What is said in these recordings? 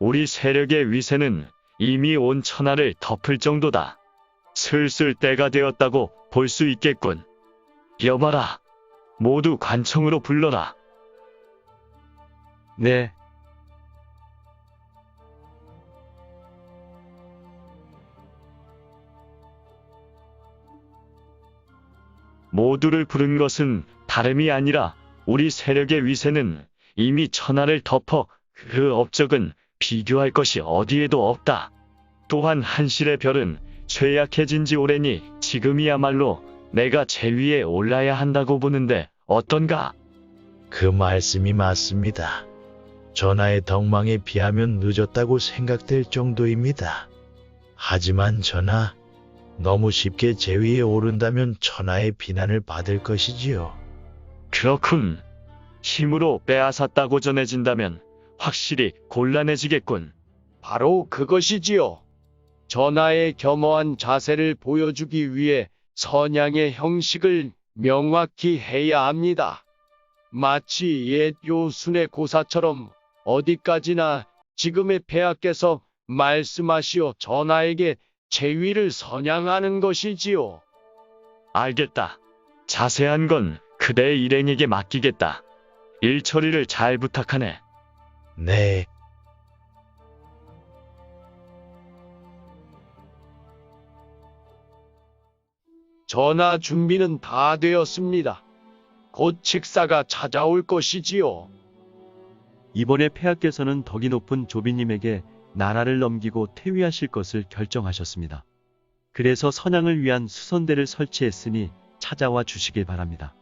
우리 세력의 위세는 이미 온 천하를 덮을 정도다. 슬슬 때가 되었다고 볼 수 있겠군. 여봐라. 모두 관청으로 불러라. 네, 모두를 부른 것은 다름이 아니라 우리 세력의 위세는 이미 천하를 덮어 그 업적은 비교할 것이 어디에도 없다. 또한 한실의 별은 쇠약해진 지 오래니 지금이야말로 내가 제 위에 올라야 한다고 보는데 어떤가? 그 말씀이 맞습니다. 전하의 덕망에 비하면 늦었다고 생각될 정도입니다. 하지만 전하, 너무 쉽게 제 위에 오른다면 천하의 비난을 받을 것이지요. 그렇군. 힘으로 빼앗았다고 전해진다면 확실히 곤란해지겠군. 바로 그것이지요. 전하의 겸허한 자세를 보여주기 위해 선양의 형식을 명확히 해야 합니다. 마치 옛 요순의 고사처럼 어디까지나 지금의 폐하께서 말씀하시어 전하에게 제위를 선양하는 것이지요. 알겠다. 자세한 건 그대 일행에게 맡기겠다. 일 처리를 잘 부탁하네. 네, 전하 준비는 다 되었습니다. 곧 직사가 찾아올 것이지요. 이번에 폐하께서는 덕이 높은 조비님에게 나라를 넘기고 퇴위하실 것을 결정하셨습니다. 그래서 선양을 위한 수선대를 설치했으니 찾아와 주시길 바랍니다.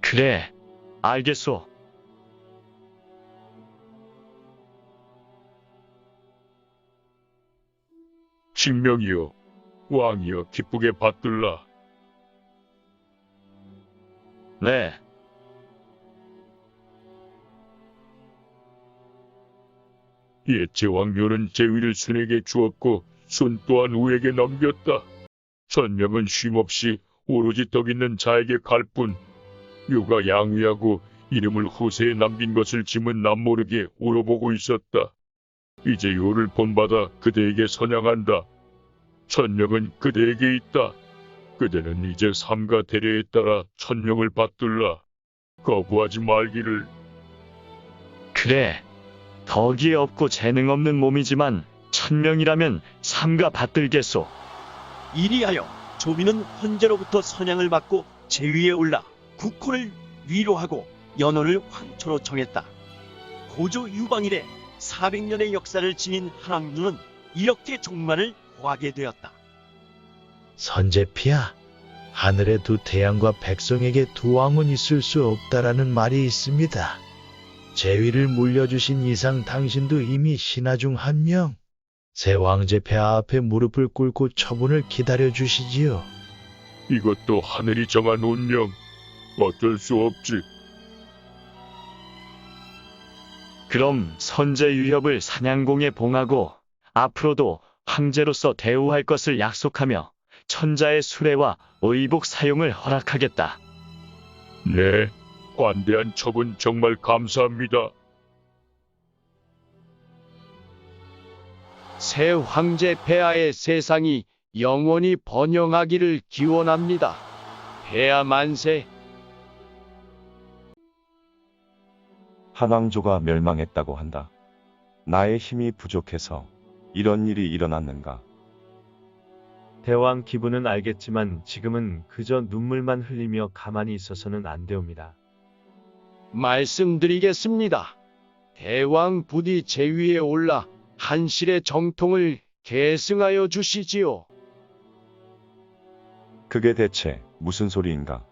그래, 알겠소. 신명이여, 왕이여 기쁘게 받들라. 네, 옛 제왕묘는 제위를 순에게 주었고 순 또한 우에게 넘겼다. 선명은 쉼없이 오로지 덕 있는 자에게 갈 뿐. 묘가 양위하고 이름을 후세에 남긴 것을 짐은 남모르게 우러보고 있었다. 이제 요를 본받아 그대에게 선양한다. 천명은 그대에게 있다. 그대는 이제 삼가 대례에 따라 천명을 받들라. 거부하지 말기를. 그래. 덕이 없고 재능 없는 몸이지만 천명이라면 삼가 받들겠소. 이리하여 조비는 헌제로부터 선양을 받고 제위에 올라 국호를 위로하고 연호를 황초로 정했다. 고조 유방일에 400년의 역사를 지닌 한왕루는 이렇게 종만을 호하게 되었다. 선제피야. 하늘에 두 태양과 백성에게 두 왕은 있을 수 없다라는 말이 있습니다. 제위를 물려주신 이상 당신도 이미 신하 중 한 명. 새 왕제 폐하 앞에 무릎을 꿇고 처분을 기다려 주시지요. 이것도 하늘이 정한 운명. 어쩔 수 없지. 그럼 선제 유협을 사냥공에 봉하고 앞으로도 황제로서 대우할 것을 약속하며 천자의 수레와 의복 사용을 허락하겠다. 네, 관대한 처분 정말 감사합니다. 새 황제 폐하의 세상이 영원히 번영하기를 기원합니다. 폐하 만세. 한왕조가 멸망했다고 한다. 나의 힘이 부족해서 이런 일이 일어났는가? 대왕 기분은 알겠지만 지금은 그저 눈물만 흘리며 가만히 있어서는 안 되옵니다. 말씀드리겠습니다. 대왕 부디 제 위에 올라 한실의 정통을 계승하여 주시지요. 그게 대체 무슨 소리인가?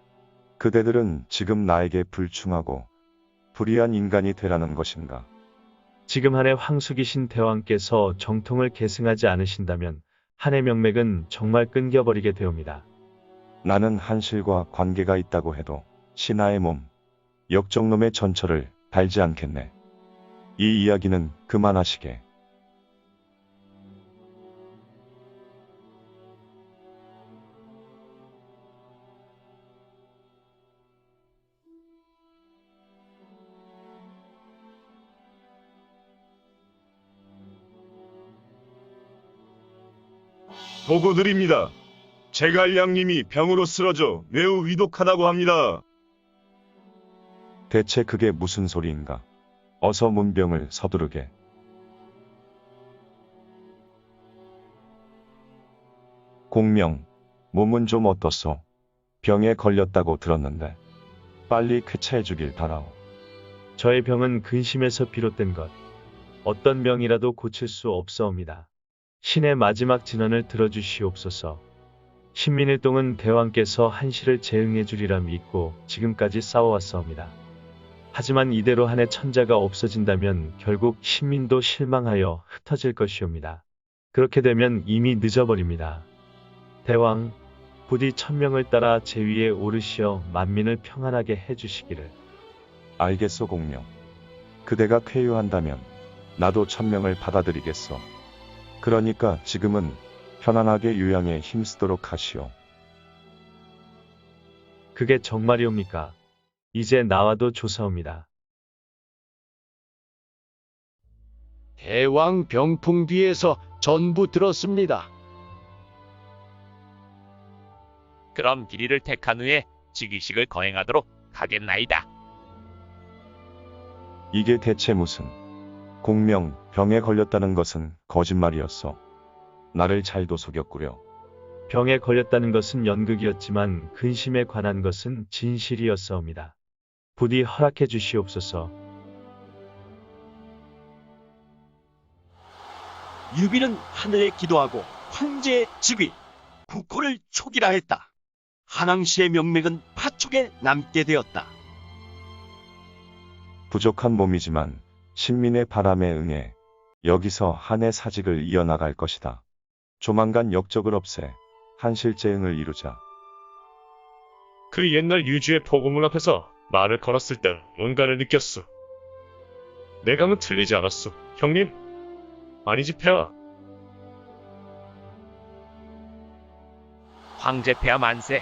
그대들은 지금 나에게 불충하고 불의한 인간이 되라는 것인가? 지금 한해 황숙이신 대왕께서 정통을 계승하지 않으신다면 한해 명맥은 정말 끊겨버리게 되옵니다. 나는 한실과 관계가 있다고 해도 신하의 몸, 역정놈의 전철을 달지 않겠네. 이 이야기는 그만하시게. 보고 드립니다. 제갈량님이 병으로 쓰러져 매우 위독하다고 합니다. 대체 그게 무슨 소리인가? 어서 문병을 서두르게. 공명, 몸은 좀 어떻소? 병에 걸렸다고 들었는데. 빨리 쾌차해 주길 바라오. 저의 병은 근심에서 비롯된 것. 어떤 병이라도 고칠 수 없사옵니다. 신의 마지막 진언을 들어주시옵소서. 신민일동은 대왕께서 한시를 재응해 주리라 믿고 지금까지 싸워왔사옵니다. 하지만 이대로 한해 천자가 없어진다면 결국 신민도 실망하여 흩어질 것이옵니다. 그렇게 되면 이미 늦어버립니다. 대왕, 부디 천명을 따라 제 위에 오르시어 만민을 평안하게 해주시기를. 알겠소, 공명. 그대가 쾌유한다면 나도 천명을 받아들이겠소. 그러니까 지금은 편안하게 유양에 힘쓰도록 하시오. 그게 정말이옵니까? 이제 나와도 조사옵니다. 대왕 병풍 뒤에서 전부 들었습니다. 그럼 길이를 택한 후에 즉위식을 거행하도록 하겠나이다. 이게 대체 무슨 공명 병에 걸렸다는 것은 거짓말이었어. 나를 잘도 속였구려. 병에 걸렸다는 것은 연극이었지만 근심에 관한 것은 진실이었사옵니다. 부디 허락해 주시옵소서. 유비는 하늘에 기도하고 황제의 즉위, 국호를 촉이라 했다. 한왕시의 명맥은 파촉에 남게 되었다. 부족한 몸이지만 신민의 바람에 응해 여기서 한해 사직을 이어나갈 것이다. 조만간 역적을 없애 한실제응을 이루자. 그 옛날 유주의 포고문 앞에서 말을 걸었을 때 뭔가를 느꼈소. 내 감은 틀리지 않았소. 형님? 아니지, 폐하. 황제 폐하 만세.